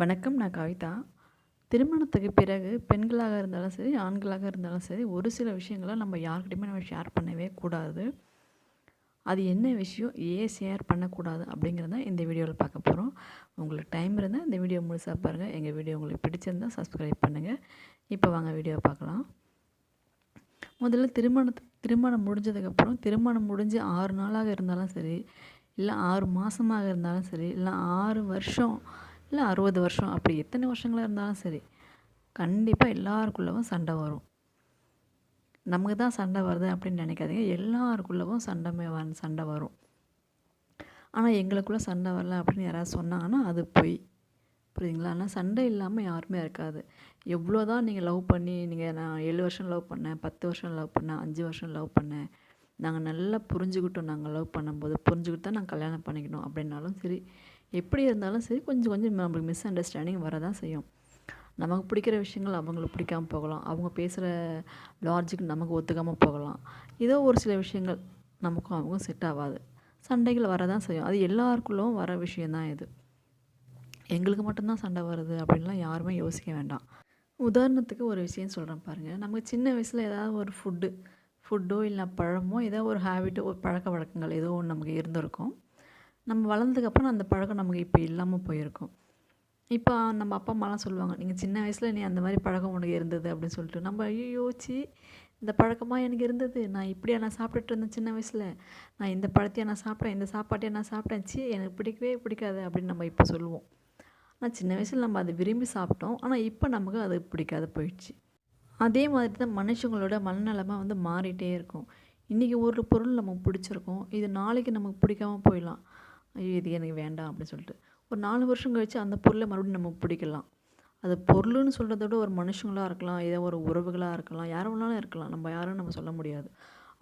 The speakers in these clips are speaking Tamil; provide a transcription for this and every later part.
வணக்கம் நான் கவிதா. திருமணத்துக்கு பிறகு பெண்களாக இருந்தாலும் சரி ஆண்களாக இருந்தாலும் சரி ஒரு சில விஷயங்களை நம்ம யார்கிட்டையுமே நம்ம ஷேர் பண்ணவே கூடாது. அது என்ன விஷயம் ஏன் ஷேர் பண்ணக்கூடாது அப்படிங்கிறத இந்த வீடியோவில் பார்க்க போகிறோம் உங்களுக்கு டைம் இருந்தால் இந்த வீடியோ முழுசாக பாருங்கள் எங்கள் வீடியோ உங்களுக்கு பிடிச்சிருந்தால் சப்ஸ்கிரைப் பண்ணுங்கள் இப்போ வாங்க வீடியோவை பார்க்கலாம். முதல்ல திருமணத்து திருமணம் முடிஞ்சதுக்கப்புறம் திருமணம் முடிஞ்சு ஆறு நாளாக இருந்தாலும் சரி இல்லை ஆறு மாதமாக இருந்தாலும் சரி இல்லை ஆறு வருஷம் இல்லை அறுபது வருஷம். அப்படி எத்தனை வருஷங்களாக இருந்தாலும் சரி கண்டிப்பாக எல்லாருக்குள்ளவும் சண்டை வரும். நமக்கு தான் சண்டை வருது அப்படின்னு நினைக்காதீங்க. எல்லாருக்குள்ளவும் சண்டை வ சண்டை வரும். ஆனால் எங்களுக்குள்ளே சண்டை வரல அப்படின்னு யாராவது சொன்னாங்கன்னா அது பொய். புரியுதுங்களா? ஆனால் சண்டை இல்லாமல் யாருமே இருக்காது. எவ்வளோ தான் நீங்கள் லவ் பண்ணி நீங்கள் நான் ஏழு வருஷம் லவ் பண்ணேன் பத்து வருஷம் லவ் பண்ணேன் அஞ்சு வருஷம் லவ் பண்ணேன். நாங்கள் நல்லா புரிஞ்சுக்கிட்டோம். நாங்கள் லவ் பண்ணும்போது புரிஞ்சுக்கிட்டு தான் நாங்கள் கல்யாணம் பண்ணிக்கணும் அப்படின்னாலும் சரி எப்படி இருந்தாலும் சரி கொஞ்சம் கொஞ்சம் நம்மளுக்கு மிஸ் அண்டர்ஸ்டாண்டிங் வரதான் செய்யும். நமக்கு பிடிக்கிற விஷயங்கள் அவங்களுக்கு பிடிக்காம போகலாம். அவங்க பேசுகிற லாஜிக் நமக்கு ஒத்துக்காமல் போகலாம். ஏதோ ஒரு சில விஷயங்கள் நமக்கும் அவங்களும் செட் ஆகாது. சண்டைகள் வரதான் செய்யும். அது எல்லாருக்குள்ளவும் வர விஷயந்தான் இது. எங்களுக்கு மட்டும்தான் சண்டை வருது அப்படின்லாம் யாருமே யோசிக்க வேண்டாம். உதாரணத்துக்கு ஒரு விஷயம் சொல்கிறேன் பாருங்கள் நமக்கு சின்ன வயசில் ஏதாவது ஒரு ஃபுட்டு ஃபுட்டோ இல்லை பழமோ ஏதோ ஒரு ஹேபிட்டோ ஒரு பழக்க வழக்கங்கள் ஏதோ ஒன்று நமக்கு இருந்திருக்கும். நம்ம வளர்ந்ததுக்கப்புறம் அந்த பழக்கம் நமக்கு இப்போ இல்லாமல் போயிருக்கும். இப்போ நம்ம அப்பா அம்மாலாம் சொல்லுவாங்க நீங்கள் சின்ன வயசில் நீ அந்த மாதிரி பழக்கம் உனக்கு இருந்தது அப்படின்னு சொல்லிட்டு. நம்ம ஐயோ யோசிச்சு இந்த பழக்கமாக எனக்கு இருந்தது. நான் இப்படியா நான் சாப்பிட்டுட்டு இருந்தேன் சின்ன வயசில். நான் இந்த பழத்தையே நான் சாப்பிட்டேன் இந்த சாப்பாட்டையே நான் சாப்பிட்டேன். சி எனக்கு பிடிக்கவே பிடிக்காது அப்படின்னு நம்ம இப்போ சொல்லுவோம். ஆனால் சின்ன வயசில் நம்ம அதை விரும்பி சாப்பிட்டோம். ஆனால் இப்போ நமக்கு அது பிடிக்காது போயிடுச்சு. அதே மாதிரி தான் மனுஷங்களோட மனநிலைமை வந்து மாறிட்டே இருக்கும். இன்றைக்கி ஒரு பொருள் நமக்கு பிடிச்சிருக்கும். இது நாளைக்கு நமக்கு பிடிக்காம போயிடலாம். ஐயோ இது எனக்கு வேண்டாம் அப்படின்னு சொல்லிட்டு. ஒரு நாலு வருஷம் கழித்து அந்த பொருளை மறுபடியும் நமக்கு பிடிக்கலாம். அது பொருள்னு சொல்கிறத விட ஒரு மனுஷங்களாக இருக்கலாம் ஏதோ ஒரு உறவுகளாக இருக்கலாம் யார் வேணாலும் இருக்கலாம். நம்ம யாரும் நம்ம சொல்ல முடியாது.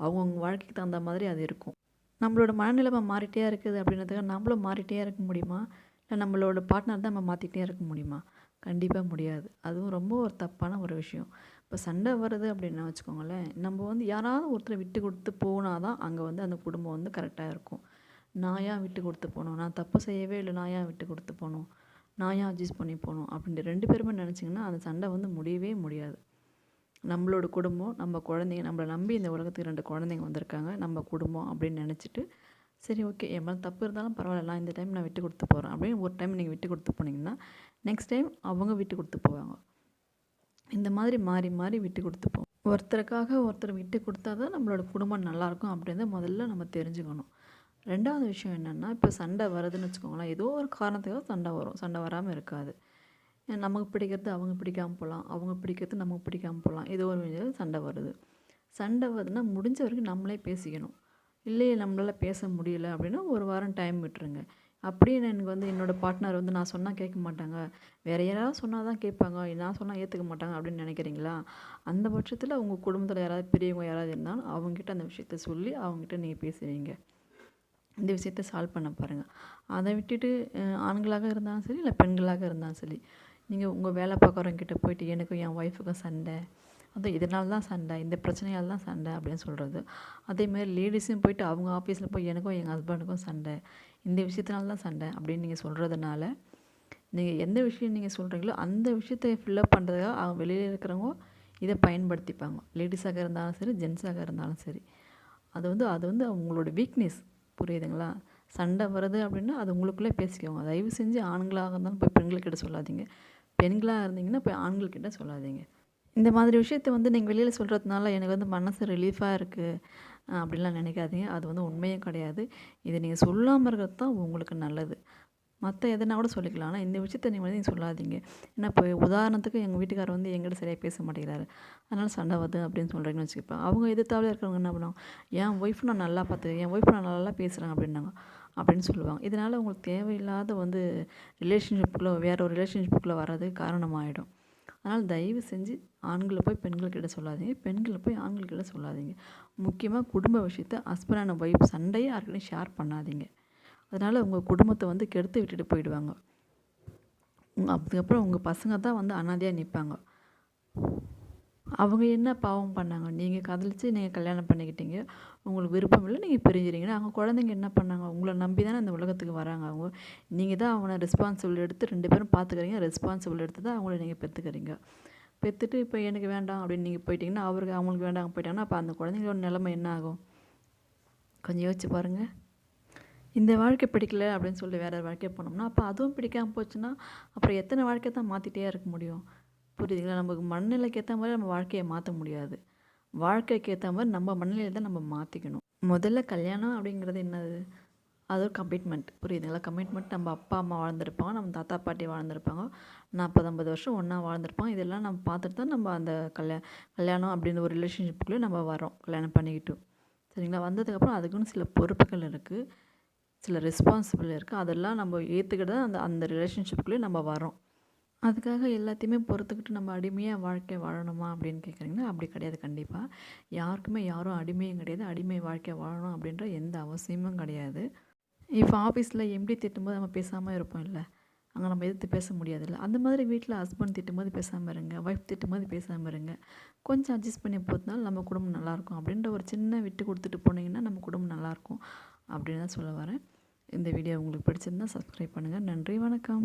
அவங்கவுங்க வாழ்க்கைக்கு தகுந்த மாதிரி அது இருக்கும். நம்மளோட மனநிலைமை மாறிட்டே இருக்குது அப்படின்றதுக்காக நம்மளும் மாறிட்டே இருக்க முடியுமா? இல்லை நம்மளோட பார்ட்னர் தான் நம்ம மாற்றிக்கிட்டே இருக்க முடியுமா? கண்டிப்பாக முடியாது. அதுவும் ரொம்ப ஒரு தப்பான ஒரு விஷயம். இப்போ சண்டை வருது அப்படின்னா வச்சுக்கோங்களேன் நம்ம வந்து யாராவது ஒருத்தரை விட்டு கொடுத்து போனால் தான் அங்கே வந்து அந்த குடும்பம் வந்து கரெக்டாக இருக்கும். நான் ஏன் விட்டு கொடுத்து போகணும் நான் தப்பு செய்யவே இல்லை நான் ஏன் விட்டு கொடுத்து போகணும் நான் ஏன் அட்ஜஸ்ட் பண்ணி போகணும் அப்படின்ட்டு ரெண்டு பேருமே நினச்சிங்கன்னா அந்த சண்டை வந்து முடியவே முடியாது. நம்மளோட குடும்பம் நம்ம குழந்தைங்க நம்மளை நம்பி இந்த உலகத்துக்கு ரெண்டு குழந்தைங்க வந்திருக்காங்க நம்ம குடும்பம் அப்படின்னு நினச்சிட்டு சரி ஓகே என் மேலே தப்பு இருந்தாலும் பரவாயில்ல நான் இந்த டைம் நான் விட்டு கொடுத்து போகிறேன் அப்படின்னு ஒரு டைம் நீங்கள் விட்டு கொடுத்து போனீங்கன்னா நெக்ஸ்ட் டைம் அவங்க விட்டு கொடுத்து போவாங்க. இந்த மாதிரி மாறி மாறி விட்டு கொடுத்து போவோம். ஒருத்தருக்காக ஒருத்தர் விட்டு கொடுத்தா தான் நம்மளோட குடும்பம் நல்லாயிருக்கும் அப்படின்னு முதல்ல நம்ம தெரிஞ்சுக்கணும். ரெண்டாவது விஷயம் என்னென்னா இப்போ சண்டை வருதுன்னு வச்சுக்கோங்களேன் ஏதோ ஒரு காரணத்துக்காக சண்டை வரும். சண்டை வராமல் இருக்காது. நமக்கு பிடிக்கிறது அவங்க பிடிக்காமல் போகலாம். அவங்க பிடிக்கிறது நமக்கு பிடிக்காமல் போகலாம். ஏதோ ஒரு சண்டை வருது. சண்டை வருதுன்னா முடிஞ்ச வரைக்கும் நம்மளே பேசிக்கணும். இல்லையே நம்மளால் பேச முடியல அப்படின்னா ஒரு வாரம் டைம் விட்டுருங்க. அப்படியே எனக்கு வந்து என்னோடய பார்ட்னர் வந்து நான் சொன்னால் கேட்க மாட்டாங்க. வேறு யாராவது சொன்னால் தான் கேட்பாங்க. நான் சொன்னால் ஏற்றுக்க மாட்டாங்க அப்படின்னு நினைக்கிறீங்களா? அந்த பட்சத்தில் உங்கள் குடும்பத்தில் யாராவது பெரியவங்க யாராவது இருந்தாலும் அவங்ககிட்ட அந்த விஷயத்த சொல்லி அவங்ககிட்ட நீங்கள் பேசுவீங்க. இந்த விஷயத்த சால்வ் பண்ண பாருங்கள் அதை விட்டுட்டு ஆண்களாக இருந்தாலும் சரி இல்லை பெண்களாக இருந்தாலும் சரி நீங்கள் உங்கள் வேலை பார்க்குறவங்கிட்ட போயிட்டு எனக்கும் என் ஒய்ஃபுக்கும் சண்டை அதுவும் இதனால தான் சண்டை இந்த பிரச்சனையால் தான் சண்டை அப்படின்னு சொல்கிறது அதேமாதிரி லேடிஸும் போயிட்டு அவங்க ஆஃபீஸில் போய் எனக்கும் எங்கள் ஹஸ்பண்டுக்கும் சண்டை இந்த விஷயத்தினால தான் சண்டை அப்படின்னு நீங்கள் சொல்கிறதுனால நீங்கள் எந்த விஷயம் நீங்கள் சொல்கிறீங்களோ அந்த விஷயத்தை ஃபில்லப் பண்ணுறதுக்காக அவங்க வெளியில் இருக்கிறவங்க இதை பயன்படுத்திப்பாங்க. லேடிஸாக இருந்தாலும் சரி ஜென்ஸாக இருந்தாலும் சரி. அது வந்து அது வந்து அவங்களோட வீக்னஸ் புரியுதுங்களா? சண்டை வருது அப்படின்னா அது உங்களுக்குள்ளே பேசிக்கோங்க. தயவு செஞ்சு ஆண்களாக இருந்தாலும் போய் பெண்கள்கிட்ட சொல்லாதீங்க. பெண்களாக இருந்தீங்கன்னா போய் ஆண்கள்கிட்ட சொல்லாதீங்க. இந்த மாதிரி விஷயத்த வந்து நீங்கள் வெளியில் சொல்கிறதுனால எனக்கு வந்து மனசு ரிலீஃபாக இருக்குது அப்படின்லாம் நினைக்காதீங்க. அது வந்து உண்மையும் கிடையாது. இதை நீங்கள் சொல்லாமல் இருக்கிறது தான் உங்களுக்கு நல்லது. மற்ற எதனா கூட சொல்லிக்கலாம். ஆனால் இந்த விஷயத்த நீங்கள் வந்து நீங்கள் சொல்லாதீங்க. ஏன்னா இப்போ உதாரணத்துக்கு எங்கள் வீட்டுக்காரர் வந்து எங்கிட்ட சரியாக பேச மாட்டேங்கிறாரு. அதனால் சண்டை வருது அப்படின்னு சொல்கிறீங்கன்னு வச்சுக்கப்பேன். அவங்க எதிர்த்தாவில் இருக்கிறவங்க என்ன பண்ணுவாங்க? என் ஒய்ஃப் நான் நல்லா பார்த்து என் ஒய்ஃப் நான் நல்லா பேசுகிறேன் அப்படின்னாங்க. அப்படின்னு சொல்லுவாங்க. இதனால் உங்களுக்கு தேவையில்லாத வந்து ரிலேஷன்ஷிப்புக்குள்ளே வேறு ஒரு ரிலேஷன்ஷிப்புக்குள்ளே வர்றதுக்கு காரணமாகிடும் அதனால் தயவு செஞ்சு ஆண்களை போய் பெண்கள்கிட்ட சொல்லாதீங்க. பெண்களை போய் ஆண்கள்கிட்ட சொல்லாதீங்க. முக்கியமாக குடும்ப விஷயத்த ஹஸ்பண்ட் அண்ட் ஒய்ஃப் சண்டையை யாருக்கிட்டையும் ஷேர் பண்ணாதீங்க. அதனால் உங்கள் குடும்பத்தை வந்து கெடுத்து விட்டுட்டு போயிடுவாங்க. அதுக்கப்புறம் உங்கள் பசங்க தான் வந்து அனாதையாக நிற்பாங்க அவங்க என்ன பாவம் பண்ணாங்க? நீங்கள் கதலிச்சு நீங்கள் கல்யாணம் பண்ணிக்கிட்டீங்க. உங்களுக்கு விருப்பம் இல்லை நீங்கள் பிரிஞ்சுறீங்கன்னா அவங்க குழந்தைங்க என்ன பண்ணாங்க? உங்களை நம்பி தானே அந்த உலகத்துக்கு வராங்க அவங்க. நீங்கள் தான் அவனை ரெஸ்பான்சிபிள் எடுத்து ரெண்டு பேரும் பார்த்துக்கிறீங்க ரெஸ்பான்சிபிள் எடுத்து தான் அவங்கள நீங்கள் பெற்றுக்கிறீங்க பெற்றுட்டு இப்போ எனக்கு வேண்டாம் அப்படின்னு நீங்கள் போயிட்டீங்கன்னா அவருக்கு அவங்களுக்கு வேண்டாம் போயிட்டாங்கன்னா அப்போ அந்த குழந்தைங்களோட நிலைமை என்ன ஆகும்? கொஞ்சம் யோசிச்சு பாருங்கள் இந்த வாழ்க்கை பிடிக்கல அப்படின்னு சொல்லி வேறு வாழ்க்கை போனோம்னா அப்போ அதுவும் பிடிக்காமல் போச்சுன்னா அப்புறம் எத்தனை வாழ்க்கை தான் மாற்றிட்டே இருக்க முடியும்? புரியுதுங்களா? நமக்கு மனநிலைக்கு ஏற்ற மாதிரி நம்ம வாழ்க்கையை மாற்ற முடியாது. வாழ்க்கைக்கு ஏற்ற மாதிரி நம்ம மனநிலையை தான் நம்ம மாற்றிக்கணும் முதல்ல கல்யாணம் அப்படிங்கிறது என்னது? அது ஒரு கமிட்மெண்ட் புரியுதுங்களா? கமிட்மெண்ட் நம்ம அப்பா அம்மா வாழ்ந்திருப்பாங்க நம்ம தாத்தா பாட்டி வாழ்ந்திருப்பாங்க. நாற்பது ஐம்பது வருஷம் ஒன்றா வாழ்ந்திருப்பாங்க இதெல்லாம் நம்ம பார்த்துட்டு தான் நம்ம அந்த கல்யா கல்யாணம் அப்படின்னு ஒரு ரிலேஷன்ஷிப்புக்குள்ளே நம்ம வரோம் கல்யாணம் பண்ணிக்கிட்டு. சரிங்களா? வந்ததுக்கப்புறம் அதுக்குன்னு சில பொறுப்புகள் இருக்குது சில ரெஸ்பான்சிபிள் இருக்குது அதெல்லாம் நம்ம ஏற்றுக்கிட்டு தான் அந்த அந்த ரிலேஷன்ஷிப்புக்குள்ளேயே நம்ம வரோம் அதுக்காக எல்லாத்தையுமே பொறுத்துக்கிட்டு நம்ம அடிமையாக வாழ்க்கை வாழணுமா அப்படின்னு கேட்குறீங்கன்னா அப்படி கிடையாது கண்டிப்பாக யாருக்குமே யாரும் அடிமையும் கிடையாது. அடிமை வாழ்க்கை வாழணும் அப்படின்ற எந்த அவசியமும் கிடையாது. இப்போ ஆஃபீஸில் எம்டி திட்டும்போது நம்ம பேசாமல் இருப்போம் இல்லை? அங்கே நம்ம எதிர்த்து பேச முடியாதுல்ல? அந்த மாதிரி வீட்டில் ஹஸ்பண்ட் திட்டும்போது பேசாமல் இருங்க. ஒய்ஃப் திட்டும்போது பேசாமல் இருங்க. கொஞ்சம் அட்ஜஸ்ட் பண்ணி போகிறதுனால நம்ம குடும்பம் நல்லாயிருக்கும் அப்படின்ற ஒரு சின்ன விட்டு கொடுத்துட்டு போனீங்கன்னா நம்ம குடும்பம் நல்லாயிருக்கும் அப்படின்னு தான் சொல்ல வரேன். இந்த வீடியோ உங்களுக்கு பிடிச்சிருந்தா சப்ஸ்கிரைப் பண்ணுங்கள் நன்றி வணக்கம்.